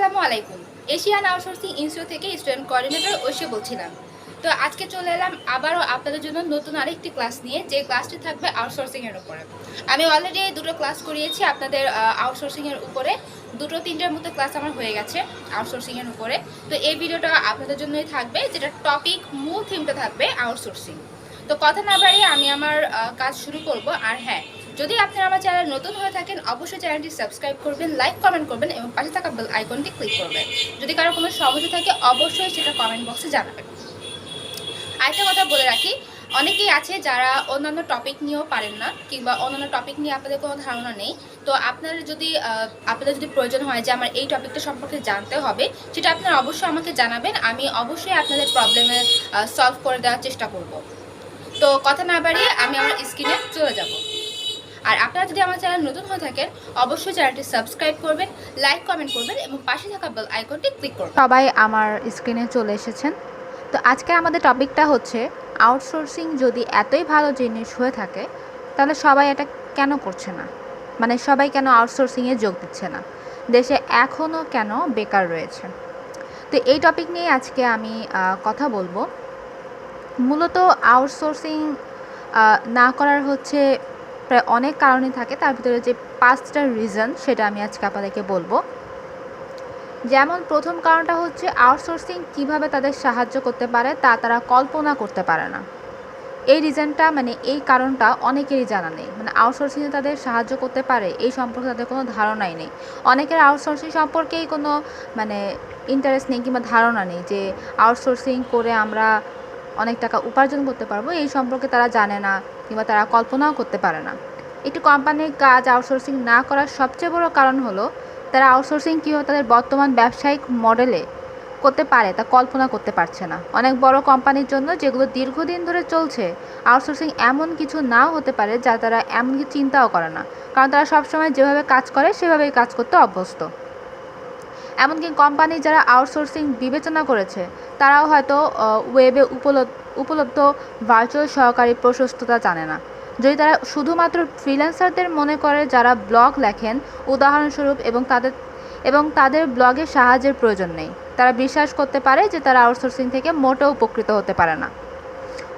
আসসালামু আলাইকুম। Asian outsourcing institute থেকে স্টুডেন্ট কোঅর্ডিনেটর ঐশী বলছিলাম। তো আজকে চলে এলাম আবারও আপনাদের জন্য নতুন আরেকটি ক্লাস নিয়ে, যে ক্লাসটি থাকবে আউটসোর্সিং এর উপরে। আমি অলরেডি দুটো ক্লাস করিয়েছি আপনাদের আউটসোর্সিং এর উপরে। দুটো তিনটার মতো ক্লাস আমার হয়ে গেছে আউটসোর্সিং এর উপরে। তো এই ভিডিওটা আপনাদের জন্যই থাকবে, যেটা টপিক মূল থিমটা থাকবে আউটসোর্সিং। তো কথা না বাড়িয়ে আমি আমার কাজ শুরু করব। আর হ্যাঁ যদি আপনারা আমার চ্যানেল নতুন হয়ে থাকেন, অবশ্যই চ্যানেলটি সাবস্ক্রাইব করবেন, লাইক, কমেন্ট করবেন এবং পাশে থাকা বেল আইকনটি ক্লিক করবেন। যদি কারও কোনো সমস্যা থাকে, অবশ্যই সেটা কমেন্ট বক্সে জানাবেন। আরেকটা কথা বলে রাখি, অনেকেই আছে যারা অন্যান্য টপিক নিয়েও পারেন না, কিংবা অন্যান্য টপিক নিয়ে আপনাদের কোনো ধারণা নেই। তো আপনার যদি আপনাদের যদি প্রয়োজন হয় যে আমার এই টপিকটা সম্পর্কে জানতে হবে, সেটা আপনারা অবশ্যই আমাকে জানাবেন। আমি অবশ্যই আপনাদের প্রবলেমে সলভ করে দেওয়ার চেষ্টা করব। তো কথা না বাড়িয়ে আমি আমার স্ক্রিনে চলে যাব। আর আপনারা যদি আমার চ্যানেল নতুন হয়ে থাকেন, অবশ্যই চ্যানেলটি সাবস্ক্রাইব করবেন, লাইক, কমেন্ট করবেন এবং পাশে থাকা বেল আইকনটি ক্লিক করবেন। সবাই আমার স্ক্রিনে চলে এসেছেন। তো আজকে আমাদের টপিকটা হচ্ছে আউটসোর্সিং যদি এতই ভালো জিনিস হয়ে থাকে, তাহলে সবাই এটা কেন করছে না? মানে সবাই কেন আউটসোর্সিংয়ে যোগ দিচ্ছে না? দেশে এখনও কেন বেকার রয়েছে? তো এই টপিক নিয়ে আজকে আমি কথা বলব। মূলত আউটসোর্সিং না করার হচ্ছে প্রায় অনেক কারণই থাকে, তার ভিতরে যে পাঁচটা রিজন সেটা আমি আজকে আপনাদেরকে বলব। যেমন প্রথম কারণটা হচ্ছে আউটসোর্সিং কীভাবে তাদের সাহায্য করতে পারে তা তারা কল্পনা করতে পারে না। এই রিজনটা মানে এই কারণটা অনেকেরই জানা নেই। মানে আউটসোর্সিংয়ে তাদের সাহায্য করতে পারে, এই সম্পর্কে তাদের কোনো ধারণাই নেই। অনেকের আউটসোর্সিং সম্পর্কেই কোনো মানে ইন্টারেস্ট নেই কিংবা ধারণা নেই যে আউটসোর্সিং করে আমরা অনেক টাকা উপার্জন করতে পারব, এই সম্পর্কে তারা জানে না কিংবা তারা কল্পনাও করতে পারে না। একটি কোম্পানির কাজ আউটসোর্সিং না করার সবচেয়ে বড় কারণ হলো তারা আউটসোর্সিং কীভাবে তাদের বর্তমান ব্যবসায়িক মডেলে করতে পারে, তা কল্পনা করতে পারছে না। অনেক বড় কোম্পানির জন্য যেগুলো দীর্ঘদিন ধরে চলছে আউটসোর্সিং এমন কিছু নাও হতে পারে যা তারা এমন কিছু চিন্তাও করে না। কারণ তারা সবসময় যেভাবে কাজ করে, সেভাবেই কাজ করতে অভ্যস্ত। এমনকি কোম্পানি যারা আউটসোর্সিং বিবেচনা করেছে, তারাও হয়তো ওয়েবে উপলব্ধ ভার্চুয়াল সহকারী প্রশস্ততা জানে না। যদি তারা শুধুমাত্র ফ্রিল্যান্সারদের মনে করে যারা ব্লগ লেখেন, উদাহরণস্বরূপ এবং তাদের এবং তাদের ব্লগের সাহায্যের প্রয়োজন নেই, তারা বিশ্বাস করতে পারে যে তারা আউটসোর্সিং থেকে মোটেও উপকৃত হতে পারে না।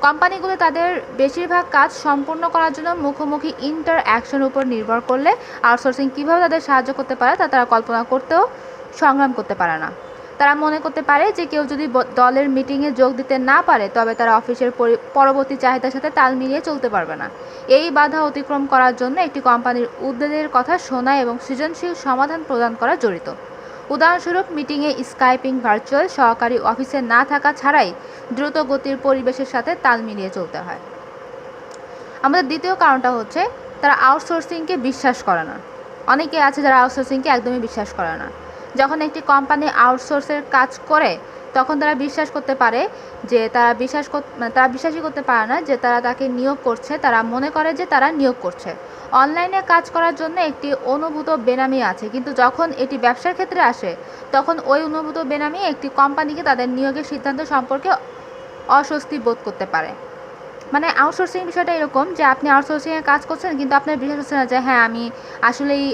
কোম্পানিগুলো তাদের বেশিরভাগ কাজ সম্পূর্ণ করার জন্য মুখোমুখি ইন্টার অ্যাকশন উপর নির্ভর করলে আউটসোর্সিং কীভাবে তাদের সাহায্য করতে পারে তা তারা কল্পনা করতেও সংগ্রাম করতে পারে না। তারা মনে করতে পারে যে কেউ যদি দলের মিটিংয়ে যোগ দিতে না পারে, তবে তারা অফিসের পরি- পরবর্তী চাহিদার সাথে তাল মিলিয়ে চলতে পারবে না। এই বাধা অতিক্রম করার জন্য একটি কোম্পানির উদ্বেগের কথা শোনা এবং সৃজনশীল সমাধান প্রদান করা জড়িত। উদাহরণস্বরূপ, মিটিংয়ে স্কাইপিং, ভার্চুয়াল, সহকারী অফিসে না থাকা ছাড়াই দ্রুত গতির পরিবেশের সাথে তাল মিলিয়ে চলতে হয়। আমাদের দ্বিতীয় কারণটা হচ্ছে, তারা আউটসোর্সিংকে বিশ্বাস করে না। অনেকে আছে যারা আউটসোর্সিংকে একদমই বিশ্বাস করে না। যখন একটি কোম্পানি আউটসোর্সের কাজ করে, তখন তারা বিশ্বাস করতে পারে যে তারা বিশ্বাস মানে তারা বিশ্বাসই করতে পারে না যে তারা তাকে নিয়োগ করছে, তারা মনে করে যে তারা নিয়োগ করছে। অনলাইনে কাজ করার জন্য একটি অনুভূত বেনামি আছে, কিন্তু যখন এটি ব্যবসার ক্ষেত্রে আসে, তখন ওই অনুভূত বেনামি একটি কোম্পানিকে তাদের নিয়োগের সিদ্ধান্ত সম্পর্কে অস্বস্তি বোধ করতে পারে। মানে আউটসোর্সিং বিষয়টা এরকম যে আপনি আউটসোর্সিংয়ে কাজ করছেন, কিন্তু আপনার বিশ্বাস হচ্ছে না যে হ্যাঁ আমি আসলেই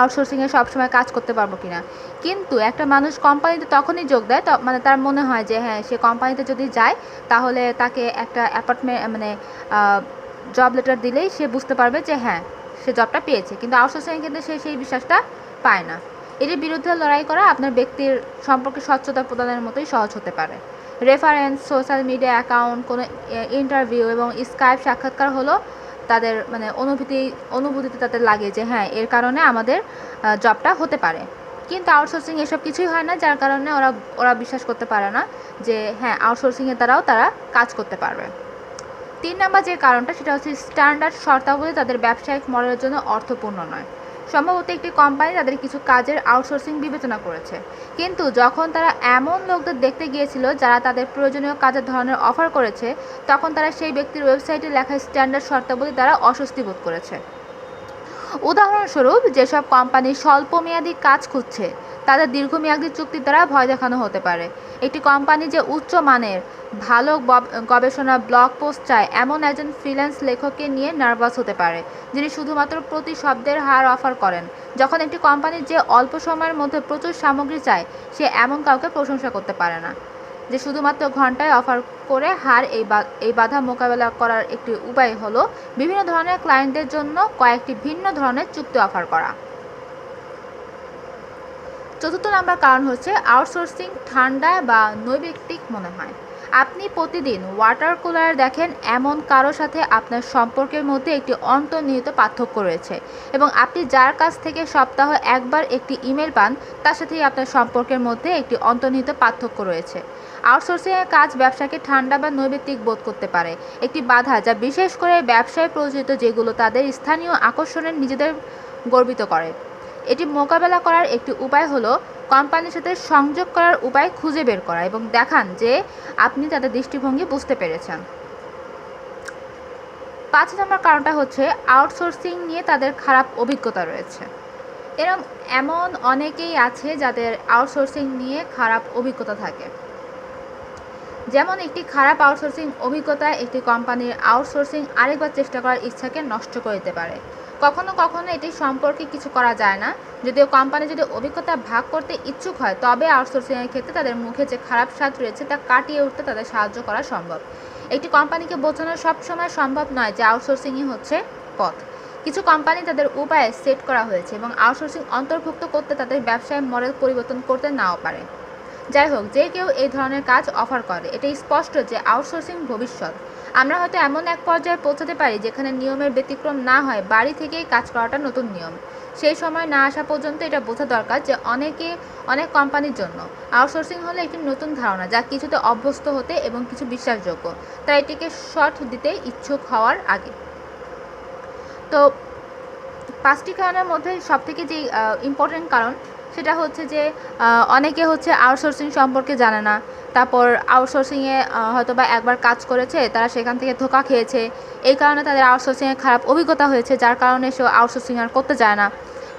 আউটসোর্সিংয়ে সবসময় কাজ করতে পারব কিনা। কিন্তু একটা মানুষ কোম্পানিতে তখনই যোগ দেয় মানে তার মনে হয় যে হ্যাঁ সে কোম্পানিতে যদি যায়, তাহলে তাকে একটা অ্যাপার্টমেন্ট মানে জব লেটার দিলেই সে বুঝতে পারবে যে হ্যাঁ সে জবটা পেয়েছে। কিন্তু আউটসোর্সিংয়ে কিন্তু সে সেই বিশ্বাসটা পায় না। এটির বিরুদ্ধে লড়াই করা আপনার ব্যক্তির সম্পর্কে স্বচ্ছতা প্রদানের মতোই সহজ হতে পারে। রেফারেন্স সোশ্যাল মিডিয়া অ্যাকাউন্ট কোনো ইন্টারভিউ এবং স্কাইপ সাক্ষাৎকার হলো তাদের মানে অনুভূতি, অনুভূতিতে তাদের লাগে যে হ্যাঁ এর কারণে আমাদের জবটা হতে পারে। কিন্তু আউটসোর্সিং এসব কিছুই হয় না, যার কারণে ওরা ওরা বিশ্বাস করতে পারে না যে হ্যাঁ আউটসোর্সিংয়ের দ্বারাও তারা কাজ করতে পারবে। তিন নাম্বার যে কারণটা, সেটা হচ্ছে স্ট্যান্ডার্ড শর্তাবলী তাদের ব্যবসায়িক মডেলের জন্য অর্থপূর্ণ নয়। সম্ভবত একটি কোম্পানি তাদের কিছু কাজের আউটসোর্সিং বিবেচনা করেছে। কিন্তু যখন তারা এমন লোকদের দেখতে গিয়েছিল যারা তাদের প্রয়োজনীয় কাজের ধরনের অফার করেছে, তখন তারা সেই ব্যক্তির ওয়েবসাইটে লেখা স্ট্যান্ডার্ড শর্তাবলী দ্বারা অস্বস্তি বোধ করেছে। উদাহরণস্বরূপ, যেসব কোম্পানি স্বল্পমেয়াদী কাজ খুঁজছে, তাদের দীর্ঘমেয়াদী চুক্তির দ্বারা ভয় দেখানো হতে পারে। একটি কোম্পানি যে উচ্চ মানের, ভালো গবেষণা ব্লগ পোস্ট চায়, এমন একজন ফ্রিল্যান্স লেখককে নিয়ে নার্ভাস হতে পারে, যিনি শুধুমাত্র প্রতি শব্দের হার অফার করেন। যখন একটি কোম্পানি যে অল্প সময়ের মধ্যে প্রচুর সামগ্রী চায়, সে এমন কাউকে প্রশংসা করতে পারে না। যে শুধুমাত্র ঘন্টায় অফার করে হার এই এই বাধা মোকাবেলা করার একটি উপায় হলো বিভিন্ন ধরনের ক্লায়েন্টদের জন্য কয়েকটি ভিন্ন ধরনের চুক্তি অফার করা। চতুর্থ নাম্বার কারণ হচ্ছে আউটসোর্সিং ঠান্ডা বা নৈবিক্তিক মনে হয়। আপনি প্রতিদিন ওয়াটার কুলার দেখেন, এমন কারও সাথে আপনার সম্পর্কের মধ্যে একটি অন্তর্নিহিত পার্থক্য রয়েছে এবং আপনি যার কাছ থেকে সপ্তাহ একবার একটি ইমেল পান, তার সাথেই আপনার সম্পর্কের মধ্যে একটি অন্তর্নিহিত পার্থক্য রয়েছে। আউটসোর্সিংয়ের কাজ ব্যবসাকে ঠান্ডা বা নৈমিত্তিক বোধ করতে পারে, একটি বাধা যা বিশেষ করে ব্যবসায় প্রযোজিত যেগুলো তাদের স্থানীয় আকর্ষণের নিজেদের গর্বিত করে। এটি মোকাবেলা করার একটি উপায় হলো কোম্পানির সাথে সংযোগ করার উপায় খুঁজে বের করা এবং দেখান যে আপনি তাদের দৃষ্টিভঙ্গি বুঝতে পেরেছেন। পাঁচ নম্বর কারণটা হচ্ছে আউটসোর্সিং নিয়ে তাদের খারাপ অভিজ্ঞতা রয়েছে। এরম, এমন অনেকেই আছে যাদের আউটসোর্সিং নিয়ে খারাপ অভিজ্ঞতা থাকে। যেমন একটি খারাপ আউটসোর্সিং অভিজ্ঞতা একটি কোম্পানির আউটসোর্সিং আরেকবার চেষ্টা করার ইচ্ছাকে নষ্ট করে দিতে পারে। কখনো কখনো এটি সম্পর্কে কিছু করা যায় না। যদিও কোম্পানি যদি অভিজ্ঞতা ভাগ করতে ইচ্ছুক হয়, তবে আউটসোর্সিংয়ের ক্ষেত্রে তাদের মুখে যে খারাপ স্বাদ রয়েছে তা কাটিয়ে উঠতে তাদের সাহায্য করা সম্ভব। একটি কোম্পানিকে বোঝানো সবসময় সম্ভব নয় যে আউটসোর্সিংই হচ্ছে পথ। কিছু কোম্পানি তাদের উপায়ে সেট করা হয়েছে এবং আউটসোর্সিং অন্তর্ভুক্ত করতে তাদের ব্যবসায় মডেল পরিবর্তন করতে নাও পারে। যাই হোক, যে কেউ এই ধরনের কাজ অফার করে এটা স্পষ্ট যে আউটসোর্সিং ভবিষ্যৎ। আমরা হয়তো এমন এক পর্যায়ে পৌঁছাতে পারি যেখানে নিয়মের ব্যতিক্রম না হয়, বাড়ি থেকেই কাজ করাটা নতুন নিয়ম। সেই সময় না আসা পর্যন্ত এটা বোঝা দরকার যে অনেকে অনেক কোম্পানির জন্য। আউটসোর্সিং হলো একটি নতুন ধারণা যা কিছুতে অভ্যস্ত হতে এবং কিছু বিশ্বাসযোগ্য, তাই এটিকে শর্ট দিতে ইচ্ছুক হওয়ার আগে। তো পাঁচটি কারণের মধ্যে সবথেকে যে ইম্পর্টেন্ট কারণ সেটা হচ্ছে যে অনেকে হচ্ছে আউটসোর্সিং সম্পর্কে জানে না। তারপর আউটসোর্সিংয়ে হয়তো বা একবার কাজ করেছে, তারা সেখান থেকে ধোকা খেয়েছে। এই কারণে তাদের আউটসোর্সিংয়ে খারাপ অভিজ্ঞতা হয়েছে, যার কারণে সে আউটসোর্সিং আর করতে যায় না।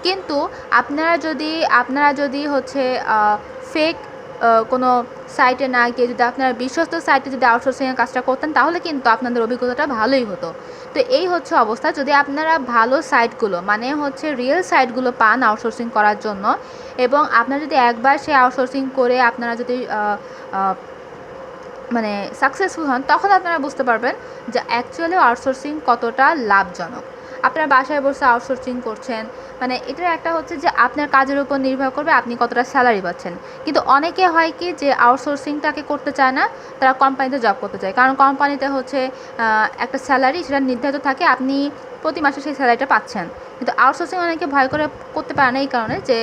কিন্তু আপনারা যদি আপনারা যদি হচ্ছে ফেক কোনো সাইটে না গিয়ে যদি আপনারা বিশ্বস্ত সাইটে যদি আউটসোর্সিংয়ের কাজটা করতেন, তাহলে কিন্তু আপনাদের অভিজ্ঞতাটা ভালোই হতো। তো এই হচ্ছে অবস্থা। যদি আপনারা ভালো সাইটগুলো মানে হচ্ছে রিয়েল সাইটগুলো পান আউটসোর্সিং করার জন্য, এবং আপনারা যদি একবার সে আউটসোর্সিং করে আপনারা যদি মানে সাকসেসফুল হন, তখন আপনারা বুঝতে পারবেন যে অ্যাকচুয়ালি আউটসোর্সিং কতটা লাভজনক। আপনার বাসায় বসে আউটসোর্সিং করছেন মানে এটার একটা হচ্ছে যে আপনার কাজের উপর নির্ভর করবে আপনি কতটা স্যালারি পাচ্ছেন। কিন্তু অনেকে হয় কি যে আউটসোর্সিংটাকে করতে চায় না, তারা কোম্পানিতে জব করতে চায়। কারণ কোম্পানিতে হচ্ছে একটা স্যালারি সেটা নির্ধারিত থাকে, আপনি প্রতি মাসে সেই স্যালারিটা পাচ্ছেন। কিন্তু আউটসোর্সিং অনেকে ভয় করে, করতে পারে না এই কারণে যে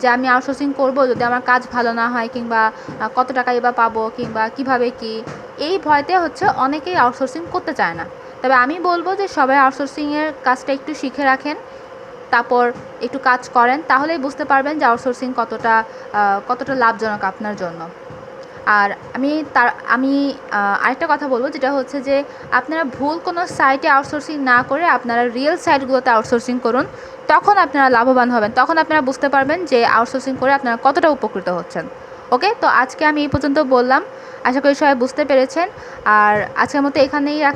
যে আমি আউটসোর্সিং করব, যদি আমার কাজ ভালো না হয় কিংবা কত টাকাই বা পাবো কিংবা কীভাবে কি, এই ভয়তে হচ্ছে অনেকেই আউটসোর্সিং করতে চায় না। তবে আমি বলব যে সবাই আউটসোর্সিংয়ের কাজটা একটু শিখে রাখেন, তারপর একটু কাজ করেন, তাহলেই বুঝতে পারবেন যে আউটসোর্সিং কতটা কতটা লাভজনক আপনার জন্য। আর আমি তার, আমি আরেকটা কথা বলব যেটা হচ্ছে যে আপনারা ভুল কোনো সাইটে আউটসোর্সিং না করে আপনারা রিয়েল সাইটগুলোতে আউটসোর্সিং করুন, তখন আপনারা লাভবান হবেন, তখন আপনারা বুঝতে পারবেন যে আউটসোর্সিং করে আপনারা কতটা উপকৃত হচ্ছেন। ওকে? তো আজকে আমি এই পর্যন্ত বললাম, আশা করি সবাই বুঝতে পেরেছেন, আর আজকের মতো এখানেই